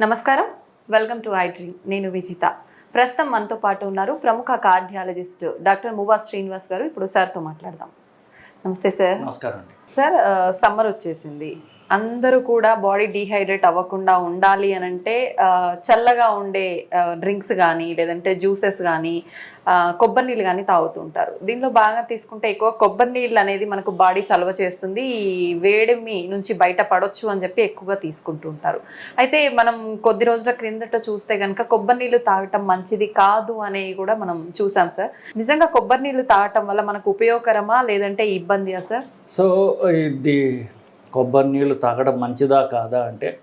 నమస్కారం. Welcome to I dream నేను విజిత. ప్రస్తుతం మనతో పాటు ఉన్నారు ప్రముఖ కార్డియాలజిస్ట్ డాక్టర్ మువా శ్రీనివాస్ గారు. ఇప్పుడు సార్తో మాట్లాడదాం. నమస్తే సార్. నమస్కారం అండి. సార్ సమ్మర్ వచ్చేసింది. అందరూ కూడా బాడీ డీహైడ్రేట్ అవ్వకుండా ఉండాలి అని అంటే చల్లగా ఉండే డ్రింక్స్ కానీ లేదంటే జ్యూసెస్ కానీ కొబ్బరి నీళ్ళు కానీ తాగుతుంటారు దీనిలో బాగా తీసుకుంటే ఎక్కువ కొబ్బరి నీళ్ళు అనేది మనకు బాడీ చలవ చేస్తుంది. ఈ వేడిమి నుంచి బయట పడవచ్చు అని చెప్పి ఎక్కువగా తీసుకుంటుంటారు అయితే మనం కొద్ది రోజుల క్రిందట చూస్తే కనుక కొబ్బరి నీళ్ళు తాగటం మంచిది కాదు అనేవి కూడా మనం చూసాం సార్. నిజంగా కొబ్బరి నీళ్ళు తాగటం వల్ల మనకు ఉపయోగకరమా లేదంటే ఇబ్బందియా సార్? సో ఇది కొబ్బరి నీళ్ళు తాగడం మంచిదా కాదా అంటే.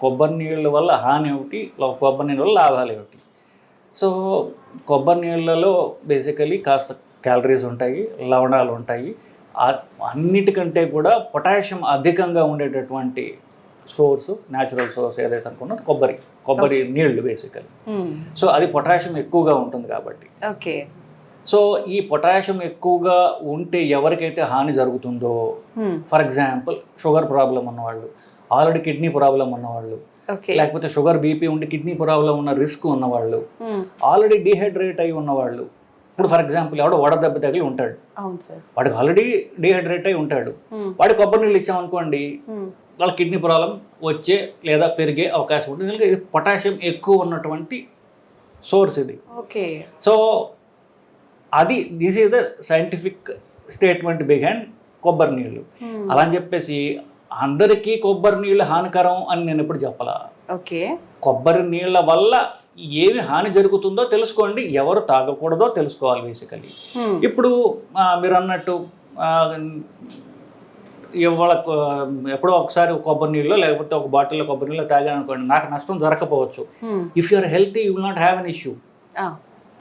కొబ్బరి నీళ్ళ వల్ల హాని ఏమిటి? లో- కొబ్బరి నీళ్ళ వల్ల లాభాలు ఏమిటి? సో కొబ్బరి నీళ్ళలో బేసికలీ కాస్త క్యాలరీస్ ఉంటాయి లవణాలు ఉంటాయి. అన్నిటికంటే కూడా పొటాషియం అధికంగా ఉండేటటువంటి సోర్స్ న్యాచురల్ సోర్స్ ఏదైతే అనుకున్నది కొబ్బరి కొబ్బరి నీళ్ళు బేసికలీ. సో అది పొటాషియం ఎక్కువగా ఉంటుంది కాబట్టి. ఓకే. సో ఈ పొటాషియం ఎక్కువగా ఉంటే ఎవరికైతే హాని జరుగుతుందో హ్మ్. ఫర్ ఎగ్జాంపుల్ షుగర్ ప్రాబ్లం ఉన్నవాళ్ళు ఆల్రెడీ కిడ్నీ ప్రాబ్లం ఉన్నవాళ్ళు లేకపోతే షుగర్ బీపీ ఉండి కిడ్నీ ప్రాబ్లం ఉన్న రిస్క్ ఉన్నవాళ్ళు హ్మ్. ఆల్రెడీ డిహైడ్రేట్ అయి ఉన్నవాళ్ళు ఇప్పుడు ఫర్ ఎగ్జాంపుల్ ఎవడో వడదెబ్బ తగిలి ఉంటాడు వాడికి ఆల్రెడీ డిహైడ్రేట్ అయి ఉంటాడు హ్మ్. వాడి కొబ్బరి నీళ్ళు ఇచ్చామనుకోండి. వాళ్ళ కిడ్నీ ప్రాబ్లం వచ్చే లేదా పెరిగే అవకాశం ఉంటుంది ఎందుకంటే పొటాషియం ఎక్కువ ఉన్నటువంటి సోర్స్ ఇది ఓకే సో అది this is the scientific statement behind కొబ్బరి నీళ్ళు హ్మ్. అలా అని చెప్పేసి అందరికీ కొబ్బరి నీళ్ళు హానికరం అని నేను ఎప్పుడు చెప్పలా ఓకే కొబ్బరి నీళ్ళ వల్ల ఏమి హాని జరుగుతుందో తెలుసుకోండి ఎవరు తాగకూడదో తెలుసుకోవాలి బేసికలీ హ్మ్. ఇప్పుడు మీరు అన్నట్టు ఇవాళ ఎప్పుడో ఒకసారి ఒక కొబ్బరి నీళ్ళు లేకపోతే ఒక బాటిల్లో కొబ్బరి నీళ్ళు తాగాను అనుకోండి నాకు నష్టం జరగకపోవచ్చు. If you are healthy you will not have an issue.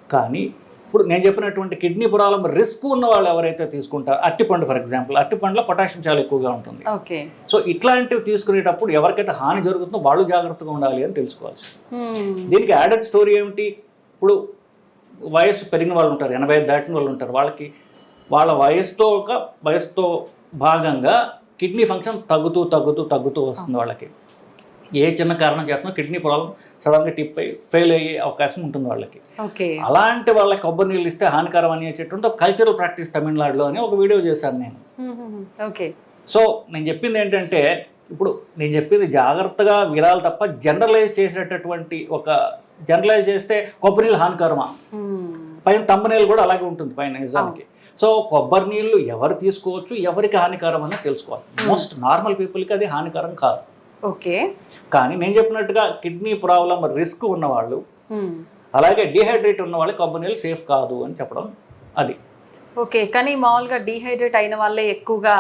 కానీ ఇప్పుడు నేను చెప్పినటువంటి కిడ్నీ ప్రాబ్లం రిస్క్ ఉన్న వాళ్ళు ఎవరైతే తీసుకుంటారో అట్టిపండు ఫర్ ఎగ్జాంపుల్ అట్టిపండులో పొటాషియం చాలా ఎక్కువగా ఉంటుంది. ఓకే. సో ఇట్లాంటివి తీసుకునేటప్పుడు ఎవరికైతే హాని జరుగుతుందో వాళ్ళు జాగ్రత్తగా ఉండాలి అని తెలుసుకోవాలి హ్మ్. దీనికి యాడెడ్ స్టోరీ ఏమిటి? ఇప్పుడు వయస్సు పెరిగిన వాళ్ళు ఉంటారు ఎనభై ఐదు దాటిన వాళ్ళు ఉంటారు. వాళ్ళకి వాళ్ళ వయసుతో ఒక వయసుతో భాగంగా కిడ్నీ ఫంక్షన్ తగ్గుతూ తగ్గుతూ తగ్గుతూ వస్తుంది వాళ్ళకి. ఏ చిన్న కారణం చేతనో కిడ్నీ ప్రాబ్లం సడన్గా టిప్ అయ్యి ఫెయిల్ అయ్యే అవకాశం ఉంటుంది వాళ్ళకి. ఓకే. అలాంటి వాళ్ళకి కొబ్బరి నీళ్ళు ఇస్తే హానికరం అని ఒక కల్చరల్ ప్రాక్టీస్ తమిళనాడులో అని ఒక వీడియో చేశాను నేను. ఓకే. సో నేను చెప్పింది ఏంటంటే ఇప్పుడు నేను చెప్పింది జాగ్రత్తగా వినాలి తప్ప జనరలైజ్ చేసేటటువంటి ఒక జనరలైజ్ చేస్తే కొబ్బరి నీళ్ళు హానికరమా. పైన తమ్మనీళ్ళు కూడా అలాగే ఉంటుంది పైన నిజానికి. సో కొబ్బరి నీళ్ళు ఎవరు తీసుకోవచ్చు ఎవరికి హానికరం అని తెలుసుకోవాలి. మోస్ట్ నార్మల్ పీపుల్కి అది హానికరం కాదు. ఓకే కానీ నేను చెప్పినట్టుగా కిడ్నీ ప్రాబ్లం రిస్క్ ఉన్నవాళ్ళు. అలాగే డిహైడ్రేట్ ఉన్న వాళ్ళకి కొబ్బరి నీళ్ళు సేఫ్ కాదు అని చెప్పడం అది ఓకే కానీ మామూలుగా డీహైడ్రేట్ అయిన వాళ్ళే ఎక్కువగా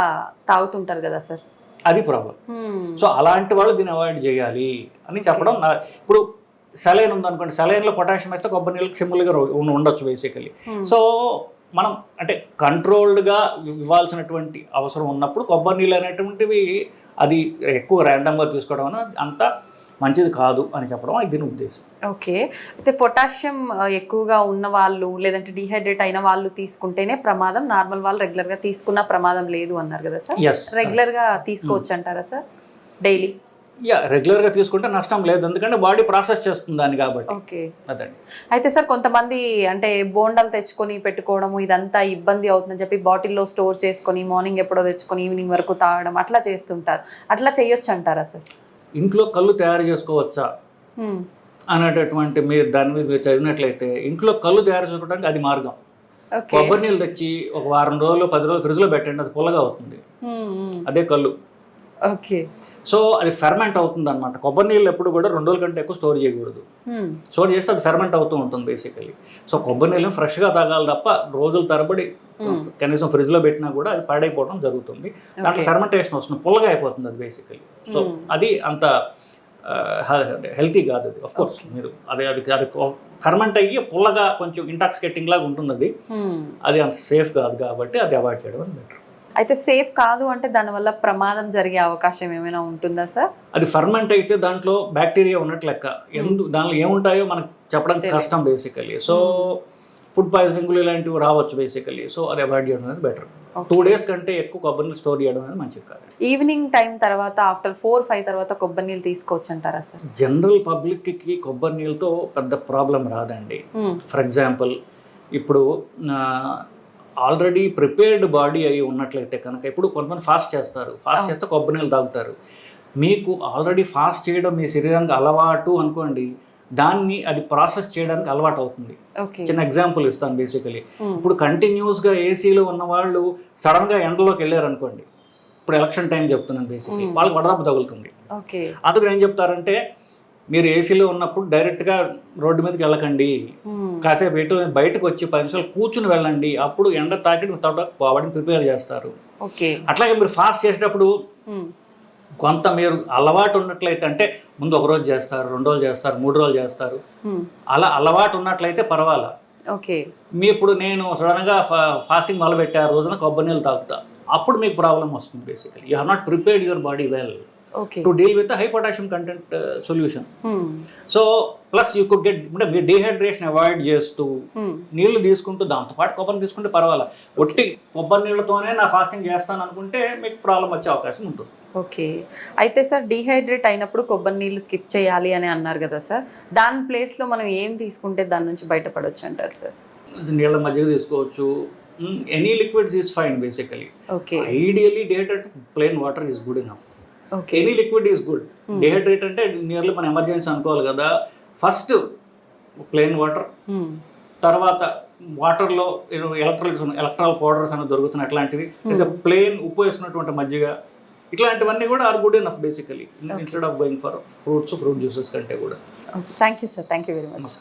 తాగుతుంటారు కదా సార్ అది ప్రాబ్లం. సో అలాంటి వాళ్ళు దీన్ని అవాయిడ్ చేయాలి అని చెప్పడం ఇప్పుడు సెలైన్ ఉందనుకోండి సెలైన్లో పొటాషియం వేస్తే కొబ్బరి నీళ్ళకి సింపుల్గా ఉండొచ్చు బేసికలీ. సో మనం అంటే కంట్రోల్డ్గా ఇవ్వాల్సినటువంటి అవసరం ఉన్నప్పుడు కొబ్బరి నీళ్ళు అనేటువంటివి అది ఎక్కువ ర్యాండమ్గా తీసుకోవడం అనేది అంత మంచిది కాదు అని చెప్పడం అది దీని ఉద్దేశం. ఓకే. అయితే పొటాషియం ఎక్కువగా ఉన్న వాళ్ళు లేదంటే డీహైడ్రేట్ అయిన వాళ్ళు తీసుకుంటేనే ప్రమాదం నార్మల్ వాళ్ళు రెగ్యులర్గా తీసుకున్న ప్రమాదం లేదు అన్నారు కదా సార్? ఎస్ రెగ్యులర్గా తీసుకోవచ్చు అంటారా సార్? డైలీ? యా రెగ్యులర్గా తీసుకుంటే నష్టం లేదు. ఎందుకంటే బాడీ ప్రాసెస్ చేస్తుంది దాన్ని కాబట్టి. ఓకే అదండి. అయితే సార్ కొంతమంది అంటే బోండాలు తెచ్చుకొని పెట్టుకోవడము ఇదంతా ఇబ్బంది అవుతుందని చెప్పి బాటిల్లో స్టోర్ చేసుకొని మార్నింగ్ ఎప్పుడో తెచ్చుకొని ఈవినింగ్ వరకు తాగడం అట్లా చేస్తుంటారు. అట్లా చేయొచ్చు అంటారా సార్? ఇంట్లో కళ్ళు తయారు చేసుకోవచ్చా. అనేటటువంటి మీరు దాని మీద మీరు చదివినట్లయితే ఇంట్లో కళ్ళు తయారు చేసుకోవడానికి అది మార్గం. కొబ్బరి నీళ్ళు తెచ్చి ఒక వారం రోజులు పది రోజులు ఫ్రిడ్జ్లో పెట్టండి అది పుల్లగా అవుతుంది. అదే కళ్ళు. ఓకే సో అది ఫెర్మెంట్ అవుతుంది అనమాట కొబ్బరి నీళ్ళు ఎప్పుడు కూడా రెండు రోజుల కంటే ఎక్కువ స్టోర్ చేయకూడదు. స్టోర్ చేస్తే అది ఫెర్మెంట్ అవుతూ ఉంటుంది బేసికలీ సో కొబ్బరి నీళ్ళు ఫ్రెష్గా తాగాలి తప్ప రోజుల తరబడి. కనీసం ఫ్రిడ్జ్లో పెట్టినా కూడా అది పాడైపోవడం జరుగుతుంది దాంట్లో. ఫెర్మెంటేషన్ వస్తుంది పుల్లగా అయిపోతుంది అది బేసికలీ సో. అది అంత హెల్తీ కాదు అది కోర్స్ మీరు అది అది అది ఫెర్మెంట్ అయ్యి పుల్లగా కొంచెం ఇంటాక్సికేటింగ్ లాగా ఉంటుంది అది. అది అంత సేఫ్ కాదు కాబట్టి అది అవాయిడ్ చేయడం బెటర్ అయితే సేఫ్ కాదు అంటే దానివల్ల ప్రమాదం జరిగే అవకాశం ఏమైనా ఉంటుందా సార్? అది ఫర్మెంట్ అయితే దాంట్లో బ్యాక్టీరియా ఉన్నట్లు లెక్క. ఎందు దానిలో ఏముంటాయో మనకు చెప్పడానికి తెలియదు. కష్టం బేసికలీ సో ఫుడ్ పాయిజనింగ్లు ఇలాంటివి రావచ్చు బేసికలీ సో అది అవాయిడ్ చేయడం అనేది బెటర్ టూ డేస్ కంటే ఎక్కువ కొబ్బరి నీళ్ళు స్టోర్ చేయడం అనేది మంచిది కాదు. ఈవినింగ్ టైం తర్వాత ఆఫ్టర్ ఫోర్ ఫైవ్ తర్వాత కొబ్బరి నీళ్ళు తీసుకోవచ్చు అంటారా సార్? జనరల్ పబ్లిక్కి కొబ్బరి నీళ్ళతో పెద్ద ప్రాబ్లం రాదండి. ఫర్ ఎగ్జాంపుల్ ఇప్పుడు ఆల్రెడీ ప్రిపేర్డ్ బాడీ అయి ఉన్నట్లయితే కనుక ఇప్పుడు కొంతమంది ఫాస్ట్ చేస్తారు. ఫాస్ట్. చేస్తే కొబ్బరి నీళ్ళు తాగుతారు. మీకు ఆల్రెడీ ఫాస్ట్ చేయడం మీ శరీరానికి అలవాటు అనుకోండి దాన్ని అది ప్రాసెస్ చేయడానికి అలవాటు అవుతుంది. చిన్న ఎగ్జాంపుల్ ఇస్తాను బేసికలీ. ఇప్పుడు కంటిన్యూస్గా ఏసీలో ఉన్న వాళ్ళు సడన్గా ఎండలోకి వెళ్ళారు అనుకోండి ఇప్పుడు ఎలక్షన్ టైం చెప్తున్నాను బేసికలీ. వాళ్ళకి వడదెబ్బ తగులుతుంది. ఓకే. అందుకు ఏం చెప్తారంటే మీరు ఏసీలో ఉన్నప్పుడు డైరెక్ట్గా రోడ్డు మీదకి వెళ్ళకండి. కాసేపు ఎటు బయటకు వచ్చి పది నిమిషాలు కూర్చుని వెళ్ళండి. అప్పుడు ఎండ తాకి బాడీని ప్రిపేర్ చేస్తారు. అట్లాగే మీరు ఫాస్ట్ చేసేటప్పుడు కొంత మీరు అలవాటు ఉన్నట్లయితే అంటే ముందు ఒక రోజు చేస్తారు రెండు రోజులు చేస్తారు మూడు రోజులు చేస్తారు. అలా అలవాటు ఉన్నట్లయితే పర్వాలా. ఓకే. మీ ఇప్పుడు నేను సడన్గా ఫాస్టింగ్ మొదలుపెట్టే ఆ రోజున కొబ్బరి నీళ్ళు తాగుతా. అప్పుడు మీకు ప్రాబ్లం వస్తుంది basically you have not prepared your body well to deal with high potassium content solution so plus you could get అంటే మీరు డీహైడ్రేషన్ అవాయిడ్ చేస్తూ నీళ్ళు తీసుకుంటూ దాంతోపాటు కొబ్బరి తీసుకుంటే పర్వాలేదు ఒట్టి కొబ్బరి నీళ్ళతోనే నా ఫాస్టింగ్ చేస్తాను అనుకుంటే మీకు ప్రాబ్లం వచ్చే అవకాశం ఉంటుంది. ఓకే అయితే సార్ డీహైడ్రేట్ అయినప్పుడు కొబ్బరి నీళ్ళు స్కిప్ చేయాలి అని అన్నారు కదా సార్. దాని ప్లేస్లో మనం ఏం తీసుకుంటే దాని నుంచి బయటపడవచ్చు అంటారు సార్? నీళ్ళ మధ్య తీసుకోవచ్చు. Any liquids is fine basically okay ideally dehydrate plain water is good enough any liquid is good dehydrate అంటే నియర్లీ మన ఎమర్జెన్సీ అనుకోవాలి కదా. ఫస్ట్ ప్లెయిన్ వాటర్ తర్వాత వాటర్లో ఎలక్ట్రాలిక్స్ ఎలక్ట్రాల్ పౌడర్స్ అనేవి దొరుకుతున్నాయి అట్లాంటివి. లేదా ప్లెయిన్ ఉప్పు వేసినటువంటి మజ్జిగ. ఇట్లాంటివన్నీ కూడా are good enough basically instead of going for fruits fruit juices కంటే కూడా. Thank you sir thank you very much